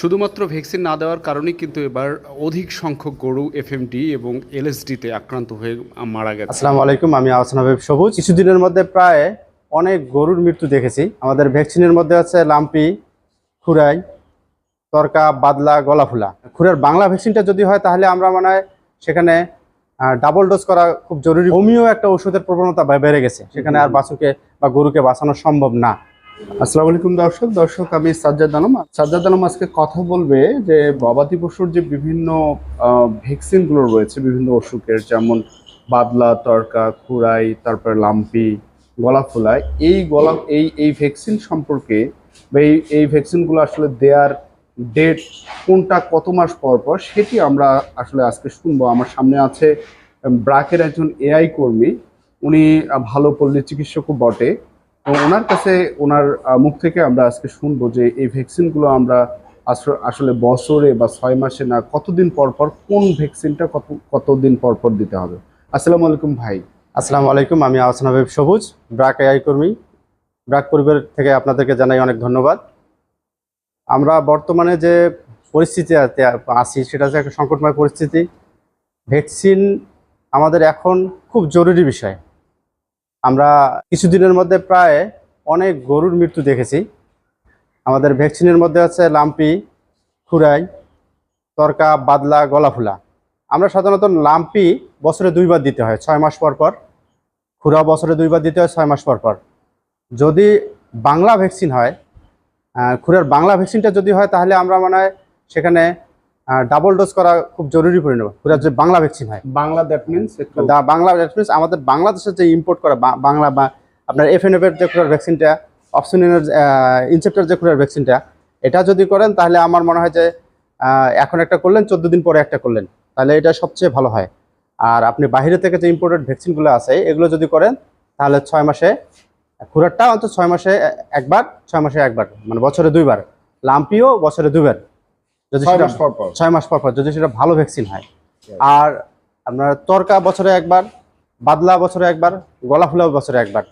শুধুমাত্র ভ্যাকসিন না দেওয়ার কারণে কিন্তু এবার অধিক সংখ্যক গরু এফএমডি এবং এলএসডিতে আক্রান্ত হয়ে মারা গেছে। আসসালামু আলাইকুম, আমি আহসান হাবিব সবুজ। কিছুদিনের মধ্যে প্রায় অনেক গরুর মৃত্যু দেখেছি। আমাদের ভ্যাকসিনের মধ্যে আছে লাম্পি, খুরাই, তরকা, বাদলা, গলাফুলা। খুরার বাংলা ভ্যাকসিনটা যদি হয়, তাহলে আমরা মনে হয় সেখানে ডাবল ডোজ করা খুব জরুরি। হোমিও একটা ওষুধের প্রবণতা বেড়ে গেছে। সেখানে আর বাছুরকে বা গরুকে বাঁচানো সম্ভব না। আসসালামু আলাইকুম দর্শক। দর্শক, আমি সাজ্জাদ আলম। সাজ্জাদ আলম আজকে কথা বলবে যে গবাদি পশুর যে বিভিন্ন ভ্যাকসিনগুলো রয়েছে, বিভিন্ন অসুখের যেমন বাদলা, তরকা খুরাই তারপর লাম্পি গলা ফোলা এই গলা, এই এই ভ্যাকসিন সম্পর্কে এই এই ভ্যাকসিনগুলো আসলে দেয়ার ডেট কোনটা, কত মাস পর পর, সেটি আমরা আসলে আজকে শুনব। আমার সামনে আছে ব্রাকের একজন এআই কর্মী। উনি ভালো পল্লী চিকিৎসকও বটে। ওনার কাছে, ওনার মুখ থেকে আমরা আজকে শুনব যে এই ভ্যাকসিনগুলো আমরা আসলে বছরে বা ছয় মাসে না, কতদিন পর পর, কোন ভ্যাকসিনটা কত, কতদিন পর পর দিতে হবে? আসসালামু আলাইকুম ভাই। আসসালামু আলাইকুম, আমি আহসান হাবিব সবুজ, ব্রাক এআই কর্মী। ব্রাক পরিবার থেকে আপনাদেরকে জানাই অনেক ধন্যবাদ। আমরা বর্তমানে যে পরিস্থিতি আছি, সেটা হচ্ছে একটা সংকটময় পরিস্থিতি। ভ্যাকসিন আমাদের এখন খুব জরুরি বিষয়। আমরা কিছুদিনের মধ্যে প্রায় অনেক গরুর মৃত্যু দেখেছি। আমাদের ভ্যাকসিনের মধ্যে আছে লাম্পি, খুরাই, তরকা, বাদলা, গলাফুলা। আমরা সাধারণত লাম্পি বছরে দুইবার দিতে হয়, ছয় মাস পর পর। খুরা বছরে দুইবার দিতে হয়, ছয় মাস পর পর। যদি বাংলা ভ্যাকসিন হয় খুরার বাংলা ভ্যাকসিনটা যদি হয়, তাহলে আমরা মনে হয় সেখানে ডাবল ডোজ করা খুব জরুরি খুরার যে বাংলা ভ্যাকসিন হয়। Bangla that means the Bangla means আমাদের বাংলাদেশের যে ইম্পোর্ট করা বা- বাংলা বা আপনার এফ এফএনএফ এর যে খুরার ভ্যাকসিনটা অপশনের ইনসেপ্টার যে খুরার ভ্যাকসিনটা এটা যদি করেন তাহলে আমার মনে হয় যে এখন একটা করলেন চোদ্দ দিন পরে একটা করলেন। তাহলে এটা সবচেয়ে ভালো হয়। আর আপনি বাইরে থেকে যে ইম্পোর্টেড ভ্যাকসিনগুলো আছে এগুলো যদি করেন তাহলে ছয় মাসে খুরারটা অন্তত ছয় মাসে একবার ছয় মাসে একবার মানে বছরে দুইবার। লাম্পিও বছরে দুইবার। যদি ছয় সেটা ছয় মাস পর পর যদি সেটা ভালো ভ্যাকসিন হয়। আর আপনার তরকা বছরে একবার বাদলা বছরে একবার গলা ফুলা বছরে একবার।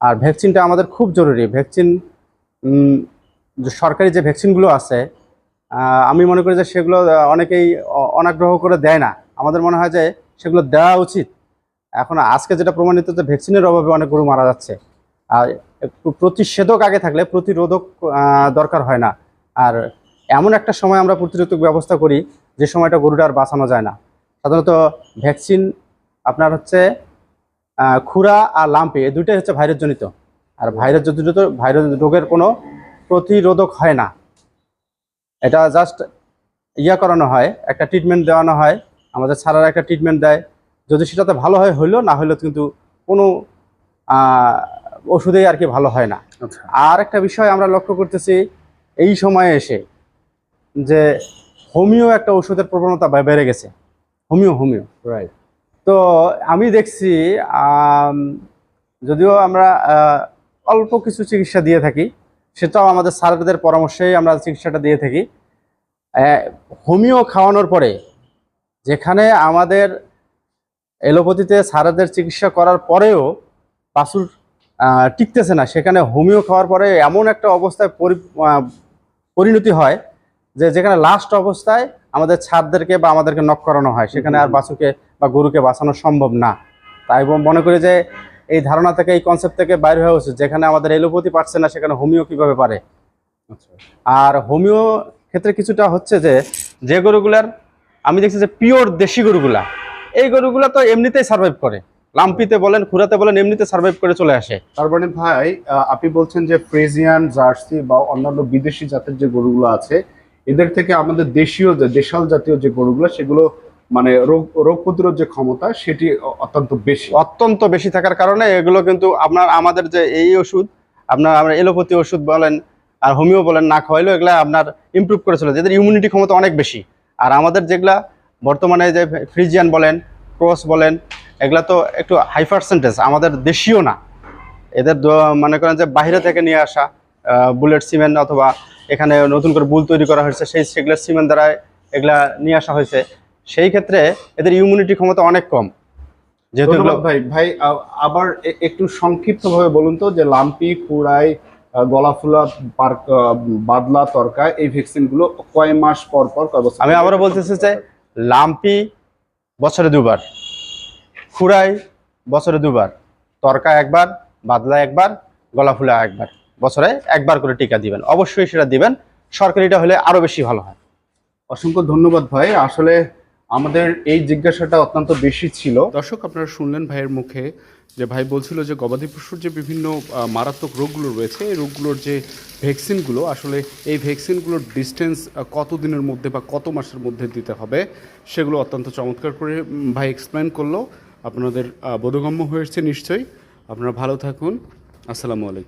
আর ভ্যাকসিনটা আমাদের খুব জরুরি। ভ্যাকসিন সরকারি যে ভ্যাকসিনগুলো আছে আমি মনে করি যে সেগুলো অনেকেই অনাগ্রহ করে দেয় না। আমাদের মনে হয় যে সেগুলো দেওয়া উচিত। এখন আজকে যেটা প্রমাণিত যে ভ্যাকসিনের অভাবে অনেক গরু মারা যাচ্ছে। আর একটু প্রতিষেধক আগে থাকলে প্রতিরোধক দরকার হয় না। আর এমন একটা সময় আমরা প্রতিরোধক ব্যবস্থা করি যে সময়টা গরুটা আর বাঁচানো যায় না। সাধারণত ভ্যাকসিন আপনার হচ্ছে খুরা আর লাম্পি এই দুইটাই হচ্ছে ভাইরাসজনিত। আর ভাইরাস জনিত ভাইরাস রোগের কোনো প্রতিরোধক হয় না। এটা জাস্ট ইয়া করানো হয় একটা ট্রিটমেন্ট দেওয়ানো হয় আমাদের ছাড়ার একটা ট্রিটমেন্ট দেয়। যদি সেটাতে ভালো হয় হইল না হইলেও কিন্তু কোনো ওষুধেই আর কি ভালো হয় না। আচ্ছা। আর একটা বিষয় আমরা লক্ষ্য করতেছি এই সময়ে এসে যে হোমিও একটা ওষুধের প্রবণতা বেড়ে গেছে। Homeo homeo. রাইট তো আমি দেখছি যদিও আমরা অল্প কিছু চিকিৎসা দিয়ে থাকি সেটাও আমাদের স্যারদের পরামর্শেই আমরা চিকিৎসাটা দিয়ে থাকি। হোমিও খাওয়ানোর পরে যেখানে আমাদের এলোপ্যাথিতে স্যারদের চিকিৎসা করার পরেও আহ, টিকতেছে না সেখানে হোমিও খাওয়ার পরে এমন একটা অবস্থায় পরি- পরিণতি হয় যে যেখানে লাস্ট অবস্থায় আমাদের ছাদদেরকে বা আমাদেরকে নক করানো হয়, সেখানে আর বাছুরকে বা গরুকে বাঁচানো সম্ভব না। তাই মনে করি যে এই ধারণা থেকে, এই কনসেপ্ট থেকে বাইরে হওয়া উচিত, যেখানে আমাদের এলোপ্যাথি পারছে না, সেখানে হোমিও কীভাবে পারে? আর হোমিও ক্ষেত্রে কিছুটা হচ্ছে যে যে গরুগুলার, আমি দেখছি যে পিওর দেশি গরুগুলা, এই গরুগুলা তো এমনিতেই সার্ভাইভ করে। লাম্পিতে বলেন, খুরাতে বলেন, এমনিতে সার্ভাইভ করে চলে আসে। তার মানে ভাই আপনি বলছেন যে ফ্রেজিয়ান, জার্সি বা অন্যান্য বিদেশি জাতের যে গরুগুলো আছে এদের থেকে আমাদের দেশীয় যে, দেশাল জাতীয় যে গরুগুলো, সেগুলো মানে রোগ রোগ প্রতিরোধ যে ক্ষমতা, সেটি অত্যন্ত বেশি। অত্যন্ত বেশি থাকার কারণে এগুলো কিন্তু আপনার, আমাদের যে এই ওষুধ, আপনার, আমরা এলোপ্যাথি ওষুধ বলেন আর হোমিও বলেন, না খাওয়াইলেও এগুলো আপনার ইমপ্রুভ করে চলে এদের ইমিউনিটি ক্ষমতা অনেক বেশি। আর আমাদের যেগুলা বর্তমানে যে ফ্রিজিয়ান বলেন, ক্রস বলেন, এগুলা তো একটু হাই পার্সেন্টেজ আমাদের দেশীয় না। এদের মনে করেন যে বাইরে থেকে নিয়ে আসা বুলেট সিমেন্ট অথবা এখানে নতুন করে বুল তৈরি করা হয়েছে সেই সেগুলো সিমেন্ট দ্বারা এগুলা নিয়ে আসা হয়েছে। সেই ক্ষেত্রে এদের ইমিউনিটি ক্ষমতা অনেক কম। যেহেতু ভাই। ভাই আবার একটু সংক্ষিপ্ত ভাবে বলুন তো যে লাম্পি কুড়াই আহ, গলাফুলা পার্ক বাদলা তরকা এই ভ্যাকসিনগুলো কয় মাস পর পর কয় বছর আমি? আবারও বলতেছি যে লাম্পি বছরে দুবার খুরাই বছরে দুবার তরকা একবার বাদলা একবার গলাফুলা একবার। বছরে একবার করে টিকা দিবেন। অবশ্যই সেটা দিবেন। সরকারিটা হলে আরও বেশি ভালো হয়। অসংখ্য ধন্যবাদ ভাই। আসলে আমাদের এই জিজ্ঞাসাটা অত্যন্ত বেশি ছিল। দর্শক আপনারা শুনলেন ভাইয়ের মুখে যে ভাই বলছিল যে গবাদি পশুর যে বিভিন্ন মারাত্মক রোগগুলো রয়েছে এই রোগগুলোর যে ভ্যাকসিনগুলো আসলে এই ভ্যাকসিনগুলোর ডিস্টেন্স কত দিনের মধ্যে বা কত মাসের মধ্যে দিতে হবে সেগুলো অত্যন্ত চমৎকার করে ভাই এক্সপ্লেন করল। আপনাদের বোধগম্য হয়েছে নিশ্চয়ই। আপনারা ভালো থাকুন। আসসালামু আলাইকুম।